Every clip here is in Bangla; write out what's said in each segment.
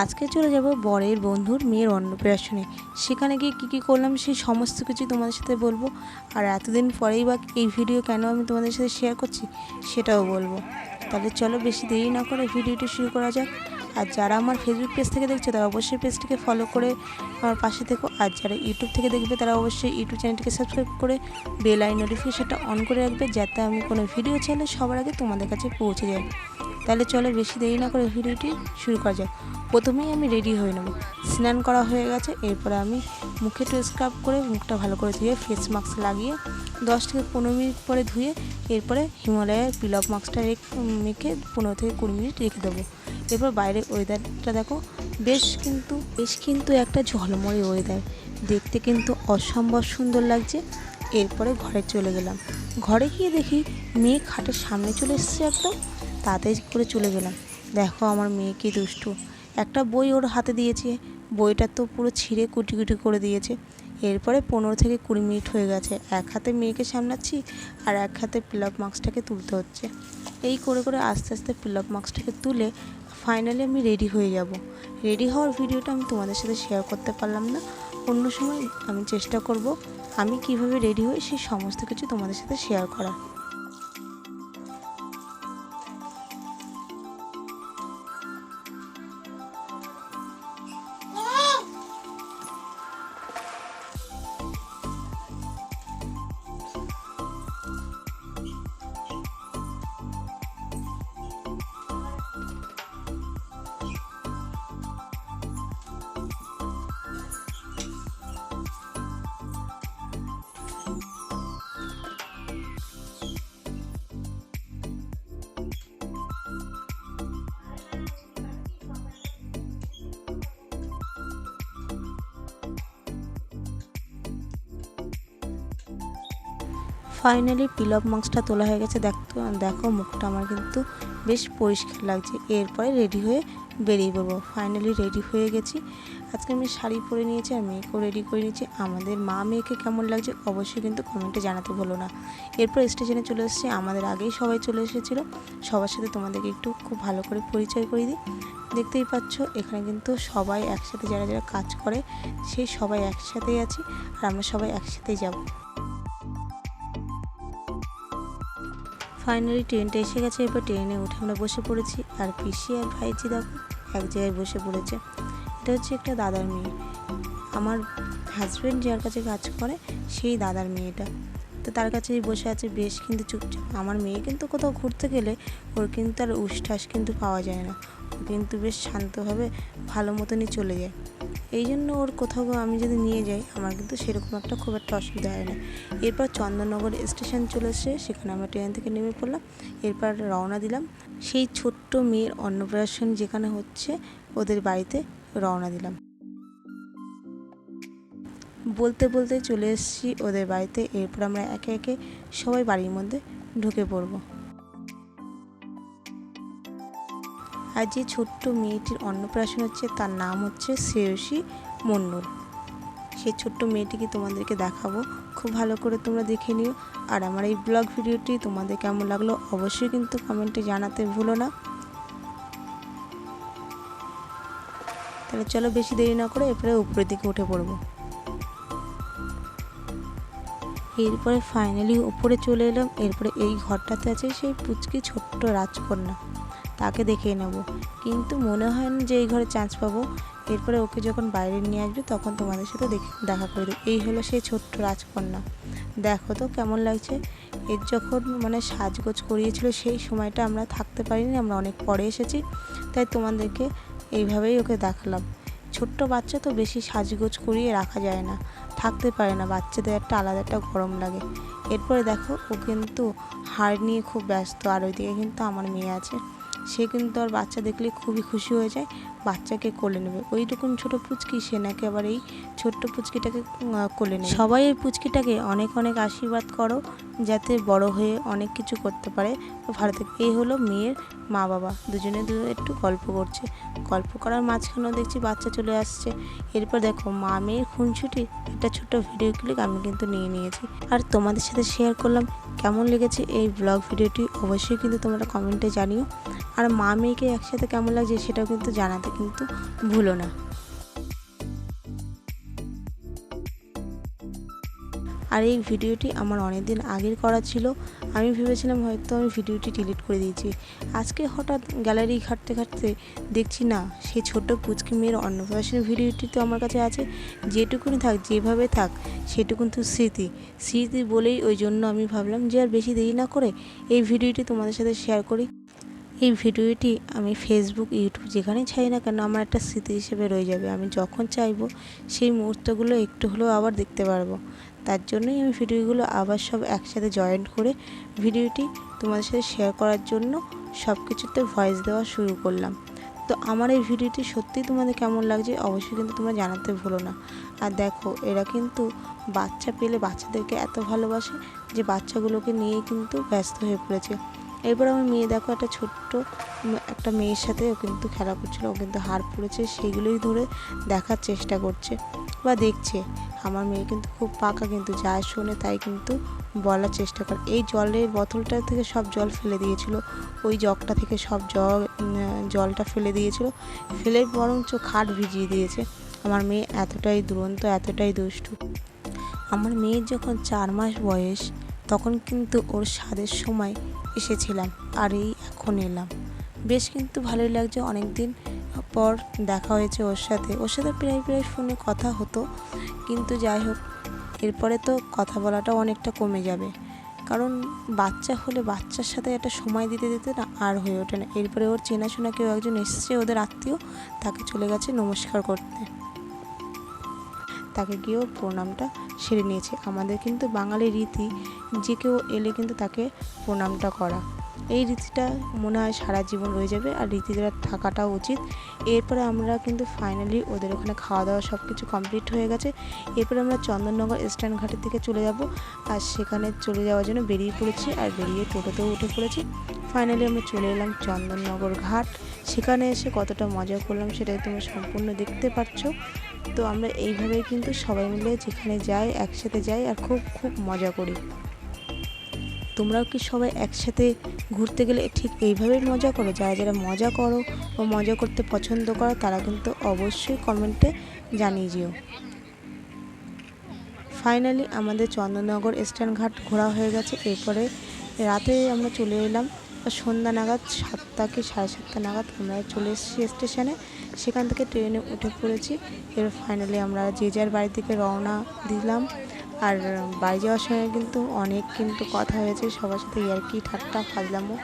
আজকে চলে যাব বরের বন্ধুর মেয়ের অন্নপ্রাশনে। সেখানে গিয়ে কী কী করলাম সেই সমস্ত কিছু তোমাদের সাথে বলব। আর এতদিন পরেই বা এই ভিডিও কেন আমি তোমাদের সাথে শেয়ার করছি, সেটাও বলব। তাহলে চলো বেশি দেরি না করে ভিডিওটি শুরু করা যাক। আর যারা আমার ফেসবুক পেজ থেকে দেখছ, তারা অবশ্যই পেজটিকে ফলো করে আমার পাশে থেকো। আর যারা ইউটিউব থেকে দেখবে, তারা অবশ্যই ইউটিউব চ্যানেলটিকে সাবস্ক্রাইব করে বেল আই নোটিফিকেশনটা অন করে রাখবে, যাতে আমি কোনো ভিডিও চাইলে সবার আগে তোমাদের কাছে পৌঁছে যায় তাহলে চলো বেশি দেরি না করে ভিডিওটি শুরু করা যাক। প্রথমেই আমি রেডি হয়ে নেব। স্নান করা হয়ে গেছে, এরপরে আমি মুখে একটু স্ক্রাব করে মুখটা ভালো করে ধুয়ে ফেস মাস্ক লাগিয়ে দশ থেকে পনেরো মিনিট পরে ধুয়ে এরপরে হিমালয়ের পিলপ মাস্কটা রেখে, মেখে পনেরো থেকে কুড়ি মিনিট রেখে দেবো। এরপর বাইরের ওয়েদারটা দেখো, বেশ কিন্তু বেশ কিন্তু একটা ঝলমলে ওয়েদার দেখতে কিন্তু অসম্ভব সুন্দর লাগছে। এরপরে ঘরে চলে গেলাম। ঘরে গিয়ে দেখি মেয়ে খাটের সামনে চলে এসেছে একদম তাড়াতাড়ি করে চলে গেলাম। দেখো আমার মেয়ে কি দুষ্টু। একটা বই ওর হাতে দিয়েছে। বইটা তো পুরো ছিঁড়ে কুটি কুটি করে দিয়েছে। এরপরে পনেরো থেকে কুড়ি মিনিট হয়ে গেছে। এক হাতে মেয়েকে সামলাচ্ছি আর এক হাতে পিলাপ মাস্কটাকে তুলতে হচ্ছে। এই করে করে আস্তে আস্তে পিলাপ মাস্কটাকে তুলে ফাইনালি আমি রেডি হয়ে যাব। রেডি হওয়ার ভিডিওটা আমি তোমাদের সাথে শেয়ার করতে পারলাম না। অন্য সময় আমি চেষ্টা করব আমি কীভাবে রেডি হই সেই সমস্ত কিছু তোমাদের সাথে শেয়ার করার। ফাইনালি পিলপ মাংসটা তোলা হয়ে গেছে। দেখতো দেখো মুখটা আমার কিন্তু বেশ পরিষ্কার লাগছে। এরপরে রেডি হয়ে বেরিয়ে পড়ব। ফাইনালি রেডি হয়ে গেছি। আজকে আমি শাড়ি পরে নিয়েছি, আর মেয়েকেও রেডি করে নিয়েছি। আমাদের মা মেয়েকে কেমন লাগছে অবশ্যই কিন্তু কমেন্টে জানাতে ভুলো না। এরপর স্টেশনে চলে এসেছি। আমাদের আগেই সবাই চলে এসেছিল। সবার সাথে তোমাদেরকে একটু খুব ভালো করে পরিচয় করে দিই। দেখতেই পাচ্ছ, এখানে কিন্তু সবাই একসাথে যারা যারা কাজ করে, সেই সবাই একসাথেই আছি। আর আমরা সবাই একসাথেই যাব। ফাইনালি ট্রেনটা এসে গেছে। এরপর ট্রেনে উঠে আমরা বসে পড়েছি। আর পিসি আর ভাইজি দেখো, এক জায়গায় বসে পড়েছে। এটা হচ্ছে একটা দাদার মেয়ে। আমার হাজব্যান্ড যার কাছে কাজ করে, সেই দাদার মেয়েটা। তো তার কাছেই বসে আছে বেশ কিন্তু চুপচাপ। আমার মেয়ে কিন্তু কোথাও ঘুরতে গেলে ওর কিন্তু আর উষ্ঠাস কিন্তু পাওয়া যায় না। কিন্তু বেশ শান্তভাবে ভালো মতনই চলে যায়। এই জন্য ওর কোথাও আমি যদি নিয়ে যাই, আমার কিন্তু সেরকম একটা খুব একটা অসুবিধা হয় না। এরপর চন্দননগর স্টেশন চলে এসে সেখানে আমরা ট্রেন থেকে নেমে পড়লাম। এরপর রওনা দিলাম। সেই ছোট্ট মেয়ের অন্নপ্রাশন যেখানে হচ্ছে, ওদের বাড়িতে রওনা দিলাম। বলতে বলতে চলে এসেছি ওদের বাড়িতে। এরপর আমরা একে একে সবাই বাড়ির মধ্যে ঢুকে পড়ব। আর যে ছোট্ট মেয়েটির অন্নপ্রাশন হচ্ছে, তার নাম হচ্ছে শ্রেয়সী মণ্ডল সেই ছোট্ট মেয়েটিকে তোমাদেরকে দেখাবো। খুব ভালো করে তোমরা দেখে নিও। আর আমার এই ব্লগ ভিডিওটি তোমাদের কেমন লাগল, অবশ্যই কিন্তু কমেন্টে জানাতে ভুলো না। তাহলে চলো বেশি দেরি না করে এরপরে উপরের দিকে উঠে পড়ব। এরপরে ফাইনালি উপরে চলে এলাম। এরপরে এই ঘরটাতে আছে সেই পুচকি ছোট্ট রাজকন্যা। তাকে দেখে নেব। কিন্তু মনে হয় না যে এই ঘরে চান্স পাবো। এরপরে ওকে যখন বাইরে নিয়ে আসবে, তখন তোমাদের সাথে দেখে দেখা করে দেবো। এই হলো সেই ছোট্ট রাজকন্যা। দেখো তো কেমন লাগছে। এর যখন মানে সাজগোজ করিয়েছিল, সেই সময়টা আমরা থাকতে পারিনি, আমরা অনেক পরে এসেছি। তাই তোমাদেরকে এইভাবেই ওকে দেখালাম। ছোট্ট বাচ্চা তো বেশি সাজগোজ করিয়ে রাখা যায় না। থাকতে পারে না, বাচ্চাদের একটা আলাদা একটা গরম লাগে। এরপরে দেখো, ও কিন্তু হাড় নিয়ে খুব ব্যস্ত, আর ওইদিকে কিন্তু আমার মেয়ে আছে। সে কিন্তু আর বাচ্চা দেখলে খুবই খুশি হয়ে যায়, বাচ্চাকে কোলে নেবে। ওইরকম ছোট পুচকি, সে নাকি আবার এই ছোট্ট পুচকিটাকে কোলে নেবে। সবাই এই পুচকিটাকে অনেক অনেক আশীর্বাদ করো, যাতে বড় হয়ে অনেক কিছু করতে পারে থাকে এই হলো মেয়ের মা বাবা দুজনে দুজনে একটু গল্প করছে। গল্প করার মাঝখানেও দেখছি বাচ্চা চলে আসছে। এরপর দেখো, মা মেয়ের খুনছুটি একটা ছোট্ট ভিডিও ক্লিপ আমি কিন্তু নিয়ে নিয়েছি। আর তোমাদের সাথে শেয়ার করলাম কেমন লেগেছে এই ব্লগ ভিডিওটি অবশ্যই কিন্তু তোমরা কমেন্টে জানিও। আর মা মেয়েকে একসাথে কেমন লাগছে সেটাও কিন্তু জানাতে কিন্তু ভুলো না। আর এই ভিডিওটি আমার অনেক দিন আগের করা ছিল। আমি ভেবেছিলাম হয়তো আমি ভিডিওটি ডিলিট করে দিয়েছি। আজকে হঠাৎ গ্যালারি ঘাঁটতে ঘাঁটতে দেখছি না সেই ছোট্ট পুচকি মেয়ের অন্নপ্রাশনের ভিডিওটি তো আমার কাছে আছে। যেটুকুনি থাক, যেভাবে থাক, সেটুকুন তো স্মৃতি। স্মৃতি বলেই ওই জন্য আমি ভাবলাম যে আর বেশি দেরি না করে এই ভিডিওটি তোমাদের সাথে শেয়ার করি। এই ভিডিওটি আমি ফেসবুক ইউটিউব যেখানেই চাই না কেন আমার একটা স্মৃতি হিসেবে রয়ে যাবে। আমি যখন চাইব সেই মুহূর্তগুলো একটু হলেও আবার দেখতে পারব। তার জন্যই আমি ভিডিওগুলো আবার সব একসাথে জয়েন্ট করে ভিডিওটি তোমাদের সাথে শেয়ার করার জন্য সব কিছুতে ভয়েস দেওয়া শুরু করলাম। তো আমার এই ভিডিওটি সত্যিই তোমাদের কেমন লাগছে অবশ্যই কিন্তু তোমরা জানাতে ভুলো না। আর দেখো, এরা কিন্তু বাচ্চা পেলে বাচ্চাদেরকে এত ভালোবাসে যে বাচ্চাগুলোকে নিয়ে কিন্তু ব্যস্ত হয়ে পড়েছে। এরপর আমার মেয়ে, দেখো একটা ছোট্ট একটা মেয়ের সাথে ও কিন্তু খেলা করছিল, ও কিন্তু হার পড়েছে সেইগুলোই ধরে দেখার চেষ্টা করছে বা দেখছে। আমার মেয়ে কিন্তু খুব পাকা কিন্তু, যা শোনে তাই কিন্তু বলার চেষ্টা করে। এই জলের বোতলটা থেকে সব জল ফেলে দিয়েছিল, ওই জগটা থেকে সব জল জলটা ফেলে দিয়েছিল, ফেলে বরঞ্চ খাট ভিজিয়ে দিয়েছে। আমার মেয়ে এতটাই দুরন্ত, এতটাই দুষ্টু। আমার মেয়ের যখন চার মাস বয়স তখন কিন্তু ওর স্বাদের সময় এসেছিলাম আর এই এখন এলাম। বেশ কিন্তু ভালোই লাগছে অনেক দিন পর দেখা হয়েছে ওর সাথে। ওর সাথে প্রায় প্রায় ফোনে কথা হতো, কিন্তু যাই হোক, এরপরে তো কথা বলাটাও অনেকটা কমে যাবে। কারণ বাচ্চা হলে বাচ্চার সাথে একটা সময় দিতে দিতে না আর হয়ে ওঠে না। এরপরে ওর চেনাশোনা কেউ একজন এসছে, ওদের আত্মীয়, তাকে চলে গেছে নমস্কার করতে। তাকে গিয়েও প্রণামটা সেরে নিয়েছে। আমাদের কিন্তু বাঙালি রীতি, যে কেউ এলে কিন্তু তাকে প্রণামটা করা। এই রীতিটা মনে হয় সারা জীবন রয়ে যাবে আর রীতিটা থাকাটাও উচিত। এরপরে আমরা কিন্তু ফাইনালি ওদের ওখানে খাওয়া দাওয়া সব কিছু কমপ্লিট হয়ে গেছে। এরপরে আমরা চন্দননগর স্ট্যান্ড ঘাটের দিকে চলে যাব আর সেখানে চলে যাওয়ার জন্য বেরিয়ে পড়েছি আর বেরিয়ে টোটোতেও উঠে পড়েছি। ফাইনালি আমরা চলে এলাম চন্দননগর ঘাট। সেখানে এসে কতটা মজা করলাম সেটাই তোমরা সম্পূর্ণ দেখতে পাচ্ছ। তো আমরা এইভাবে কিন্তু সবাই মিলে যেখানে যাই, একসাথে যাই আর খুব খুব মজা করি। তোমরাও কি সবাই একসাথে ঘুরতে গেলে ঠিক এইভাবেই মজা করো? যারা যারা মজা করো বা মজা করতে পছন্দ করো, তারা কিন্তু অবশ্যই কমেন্টে জানিয়ে যেও। ফাইনালি আমাদের চন্দননগর স্ট্যান্ড ঘাট ঘোরা হয়ে গেছে। এরপরে রাতে আমরা চলে এলাম সন্ধ্যা নাগাদ সাতটা কি সাড়ে সাতটা নাগাদ আমরা চলে এসেছি স্টেশনে। সেখান থেকে ট্রেনে উঠে পড়েছি। এবার ফাইনালি আমরা যে যার বাড়ি থেকে রওনা দিলাম। আর বাড়ি যাওয়ার সময় কিন্তু অনেক কিন্তু কথা হয়েছে। সবার সাথে ইয়ার্কি, ঠাট্টা, ফাজলামো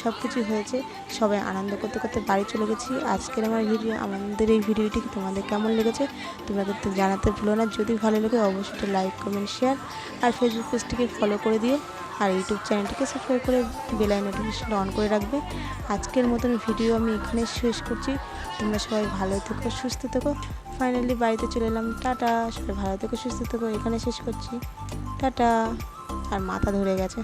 সব কিছু হয়েছে। সবাই আনন্দ করতে করতে বাড়ি চলে গেছি। আজকের আমার ভিডিও, আমাদের এই ভিডিওটি তোমাদের কেমন লেগেছে? তোমরা কিন্তু জানাতে ভুলো না। যদি ভালো লাগে অবশ্যই লাইক কমেন্ট শেয়ার আর ফেসবুক পেজটিকে ফলো করে দিও। আর ইউটিউব চ্যানেলটিকে সাবস্ক্রাইব করে বেলাই নোটিফিকেশনটা অন করে রাখবে। আজকের মতন ভিডিও আমি এখানে শেষ করছি। তোমরা সবাই ভালো থেকো, সুস্থ থেকো। ফাইনালি বাড়িতে চলে এলাম। টাটা। সবাই ভালো থেকো, সুস্থ থেকো। এখানে শেষ করছি। টাটা। আর মাথা ধরে গেছে।